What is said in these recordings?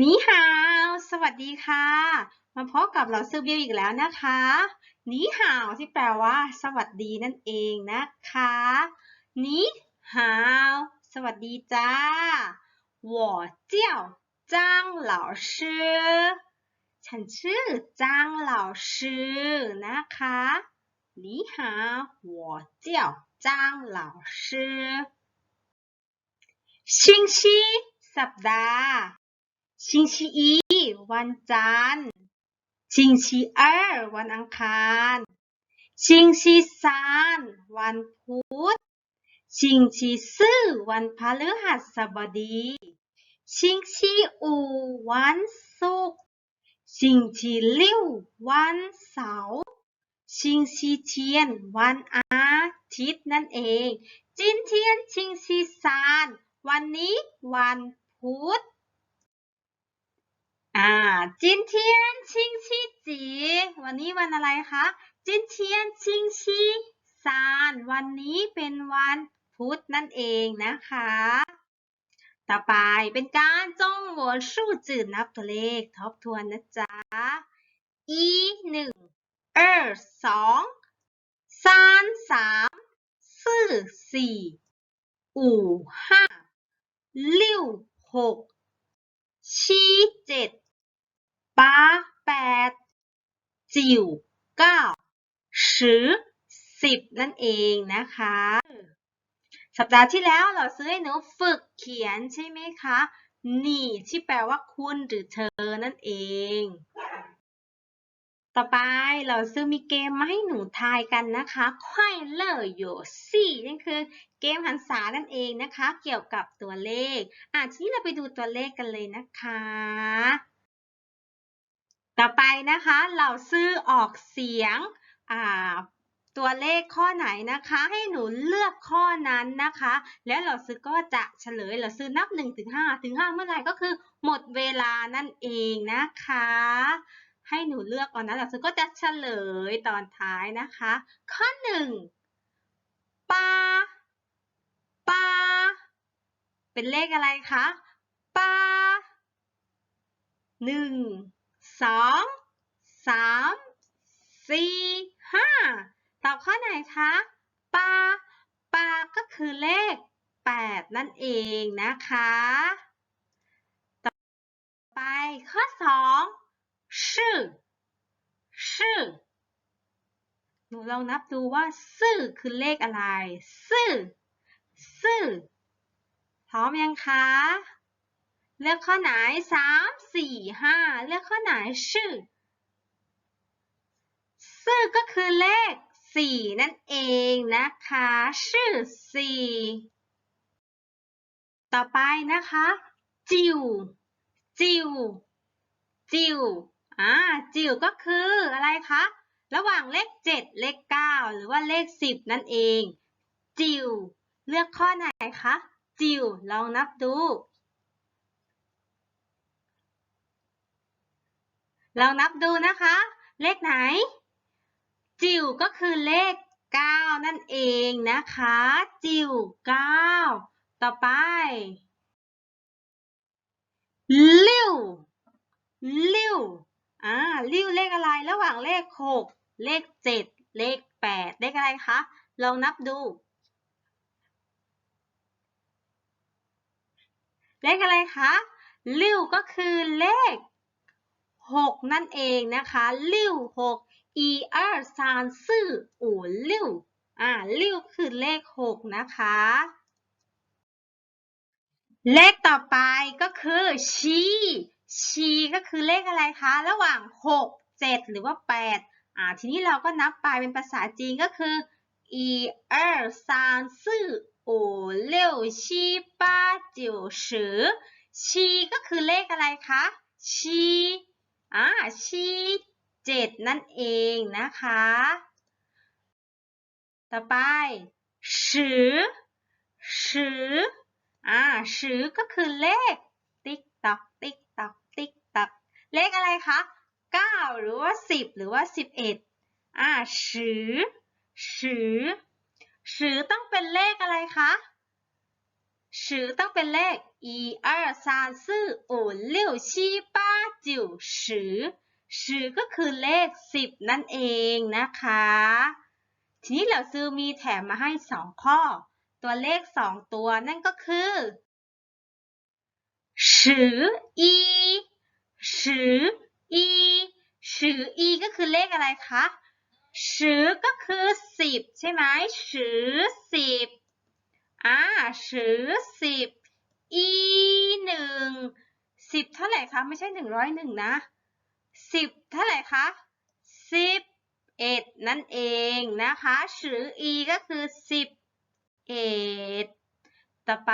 นีฮาวสวัสดีค่ะ มาพบกับเราซื้อบิวอีกแล้วนะคะนีฮาวที่แปลว่า สวัสดีนั่นเองนะคะนีฮาวสวัสดีจ้า我叫张老师ฉันชื่อจางเหล่าชื่อนะคะ你好我叫张老师星期สัปดาห์ ชิงชีอี วันจันทร์ชิงชีเออวันอังคารชิงชีซานวันพุธชิงชีซื่อวันพฤหัสบดีชิงชีอู วันศุกร์ชิงชีลิ่ววันเสาร์ชิงชีเทียน วันอาทิตย์นั่นเอง จินเทียนชิงชีซาน วันนี้วันพุธ อ่าจินเทียนชิงชีจีวันนี้วันอะไรคะจินเทียนชิงชีซานวันนี้เป็นวันพุธนั่นเองนะคะ ต่อไปเป็นการจงหัวสู้จืดนับตัวเลขทบทวนนะจ๊ะอีหนึ่งเออสองซานสามซื่สี่อู่ห้าลิ่วหกชี้เจ็ด 八แปดจิ๋วเก้าสิบสิบนั่นเองนะคะ สัปดาห์ที่แล้วเราซื้อให้หนูฝึกเขียนใช่ไหมคะนี่ที่แปลว่าคุณหรือเธอนั่นเอง ต่อไปเราซื้อมีเกมมาให้หนูทายกันนะคะควายเลอร์โยซี่นั่นคือเกมหันษานั่นเองนะคะ เกี่ยวกับตัวเลข อะทีนี้เราไปดูตัวเลขกันเลยนะคะ ต่อไปนะคะเราซื้อออกเสียงตัวเลขข้อไหนนะคะ ให้หนูเลือกข้อนั้นนะคะ แล้วเราซื้อก็จะเฉลยเราซื้อนับ1ถึง5ถึง5เมื่อไหร่ก็คือหมดเวลานั่นเองนะคะ ให้หนูเลือกก่อนนะเราซื้อก็จะเฉลยตอนท้ายนะคะ ข้อหนึ่งปาปาเป็นเลขอะไรคะปลาหนึ่ง สองสามสี่ห้าตอบข้อไหนคะปาปาก็คือเลขแปดนั่นเองนะคะ ต่อไปข้อสองชื่อชื่อหนูลองนับดูว่าซื่อคือเลขอะไร ซื่อซื่อพร้อมยังคะ เลือกข้อไหนสามสี่ห้าเลือกข้อไหนชื่อซื่อก็คือเลขสี่นั่นเองนะคะ ชื่อสี่ต่อไปนะคะ จิวจิวจิวอ่าจิวก็คืออะไรคะ ระหว่างเลขเจ็ดเลขเก้าหรือว่าเลขสิบนั่นเอง จิวเลือกข้อไหนคะ จิวลองนับดู ลองนับดูนะคะ เลขไหน จิ๋วก็คือเลข 9 นั่นเองนะคะ จิ๋ว9 ต่อไปลิ้วลิ้วอ่าลิ้วเลขอะไรระหว่างเลข 6 เลข 7 เลข 8 เลขอะไรคะ ลองนับดู เลขอะไรคะลิ้วก็คือเลข 6 นั่นเองนะคะลิ้วหกอีเออซานซื่ออู่ลิ้วอ่าลิ้วคือเลข 6 นะคะ เลขต่อไปก็คือชีชีก็คือเลขอะไรคะ ระหว่าง 6 7 หรือว่า 8อ่าทีนี้เราก็นับไปเป็นภาษาจีนก็คืออีเออซานซื่ออู่ลิ้วชีป้ชีก็คือเลขอะไรคะชี อ่าชีเจ็ดนั่นเองนะคะ ต่อไปสือสืออ่าสือก็คือเลข ติ๊กตอก ติ๊กตอก ติ๊กตอก เลขอะไรคะเก้าหรือว่าสิบหรือว่าสิบเอ็ดอ่าสือสือสือต้องเป็นเลขอะไรคะ สือต้องเป็นเลข一二三四五六七八九十สือก็คือเลขสิบนั่นเองนะคะ ทีนี้เราซื้อมีแถมมาให้สองข้อ ตัวเลขสองตัวนั่นก็คือสืออีสืออีสืออีก็คือเลขอะไรคะสือก็คือสิบใช่ไหมสือสิบ ห้าสือสิบอีหนึ่งสิบเท่าไหร่คะ ไม่ใช่หนึ่งร้อยหนึ่งนะสิบเท่าไหร่คะสิบเอ็ดนั่นเองนะคะสืออีก็คือสิบเอ็ดต่อไป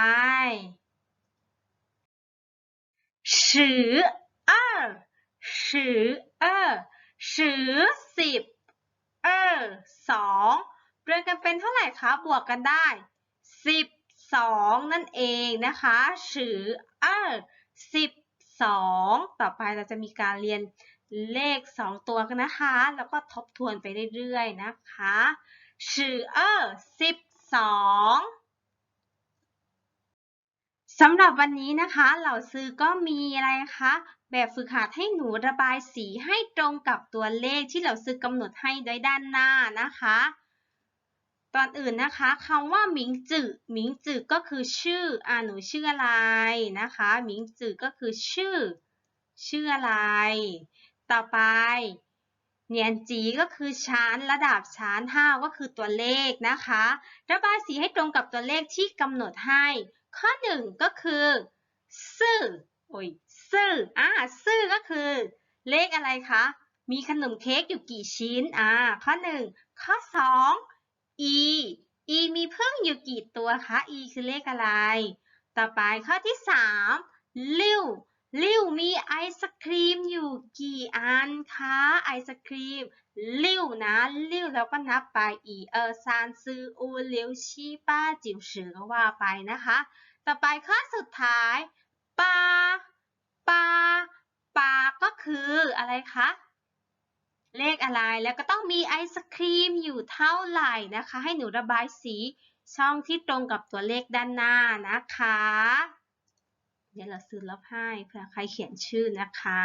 สือเออสือเออสือสิบเออสองเรียมกันเป็นเท่าไหร่คะ บวกกันได้ สิบสองนั่นเองนะคะสือ二สิบสองต่อไปเราจะมีการเรียนเลขสองตัวกันนะคะ แล้วก็ทบทวนไปเรื่อยๆนะคะสือ二สิบสองสำหรับวันนี้นะคะ เหล่าซื้อก็มีอะไรคะ แบบฝึกหัดให้หนูระบายสีให้ตรงกับตัวเลขที่เหล่าซื้อกำหนดให้ไว้ด้านหน้านะคะ ตอนอื่นนะคะคำว่าหมิงจื่อหมิงจื่อก็คือชื่ออ่าหนูชื่ออะไรนะคะหมิงจื่อก็คือชื่อ ชื่ออะไร ต่อไปเนียนจีก็คือชั้นระดับชั้นห้าก็คือตัวเลขนะคะระบายสีให้ตรงกับตัวเลขที่กำหนดให้ ข้อหนึ่งก็คือซื่อโอ้ยซื่ออ่าซื่อก็คือ เลขอะไรคะมีขนมเค้กอยู่กี่ชิ้นอ่าข้อหนึ่งข้อสอง e e มีพึ่งอยู่กี่ตัวคะ e คือเลขอะไร ต่อไปข้อที่สามลิ้วลิ้วมีไอศครีมอยู่กี่อันคะไอศครีมลิ้วนะลิ้วแล้วก็นับไปอีเออซานซืออูเลียวชีป้าจิ๋วสือก็ว่าไปนะคะ ต่อไปข้อสุดท้ายปลาปลาปลาก็คืออะไรคะ เลขอะไรแล้วก็ต้องมีไอศครีมอยู่เท่าไหร่นะคะ ให้หนูระบายสีช่องที่ตรงกับตัวเลขด้านหน้านะคะ เดี๋ยวเราซื้อลบให้เผื่อใครเขียนชื่อนะคะ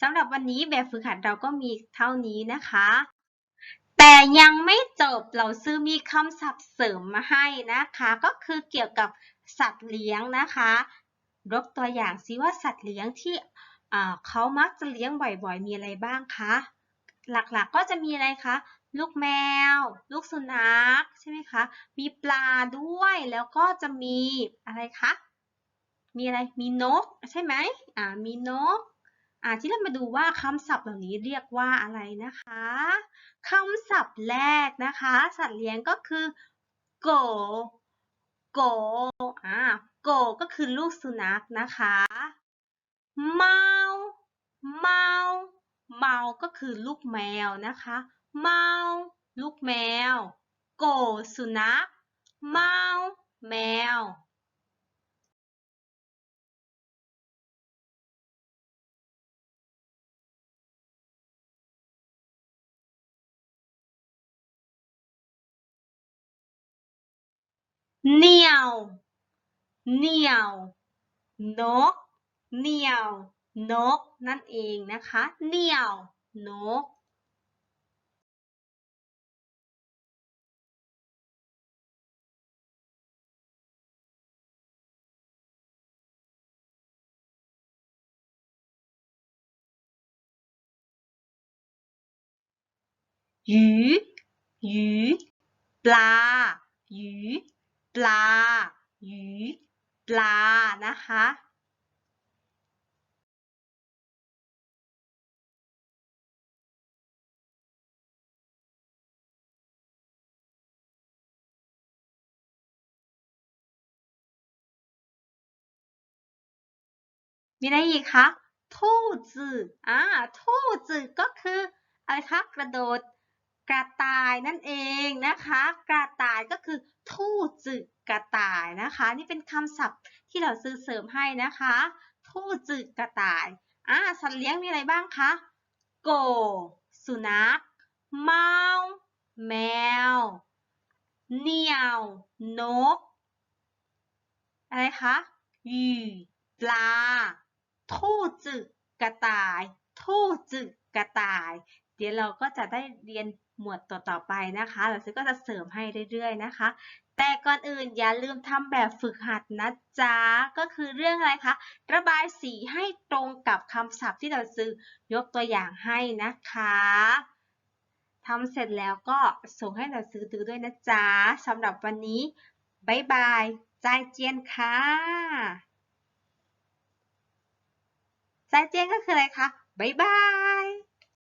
สำหรับวันนี้แบบฝึกหัดเราก็มีเท่านี้นะคะ แต่ยังไม่จบเราซื้อมีคำศัพท์เสริมมาให้นะคะ ก็คือเกี่ยวกับสัตว์เลี้ยงนะคะยกตัวอย่างซิว่าสัตว์เลี้ยงที่เขามักจะเลี้ยงบ่อยๆ มีอะไรบ้างคะ หลักๆกก็จะมีอะไรคะ ลูกแมว ลูกสุนัขใช่ไหมคะ มีปลาด้วยแล้วก็จะมีอะไรคะ มีอะไร มีนกใช่ไหมอ่า มีนกอ่าที่เรามาดูว่าคำศัพท์เหล่านี้เรียกว่าอะไรนะคะคำศัพท์แรกนะคะ สัตว์เลี้ยงก็คือโกโกอ่าโกก็คือลูกสุนัขนะคะ มา เมาก็คือลูกแมวนะคะเมาลูกแมว โกสุนัขเมาแมว เหนียว เหนียวนกเหนียว นก นั่นเองนะคะเหนียวนกยูยูปลายูปลายูปลานะคะ มีอะไรอีกคะทู่จืออ่าทู่จือก็คืออะไรคะกระโดดกระต่ายนั่นเองนะคะ กระต่ายก็คือทู่จือกระต่ายนะคะ นี่เป็นคำศัพท์ที่เราซื้อเสริมให้นะคะทู่จือกระต่ายอ่าสัตว์เลี้ยงมีอะไรบ้างคะโก สุนัขเมาแมวเหนียวนก อะไรคะยูปลา ทู่จึกกระต่าย ทู่จึกกระต่าย เดี๋ยวเราก็จะได้เรียนหมวดต่อๆไปนะคะ เราก็จะเสริมให้เรื่อยๆนะคะ แต่ก่อนอื่นอย่าลืมทำแบบฝึกหัดนะจ๊ะ ก็คือเรื่องอะไรคะ ระบายสีให้ตรงกับคำศัพท์ที่เราซื้อยกตัวอย่างให้นะคะทำเสร็จแล้วก็ส่งให้เราซื้อตือด้วยนะจ๊ะสำหรับวันนี้บายบาย ใจเจียนค่ะ ใจเจียนก็คืออะไรคะบายบาย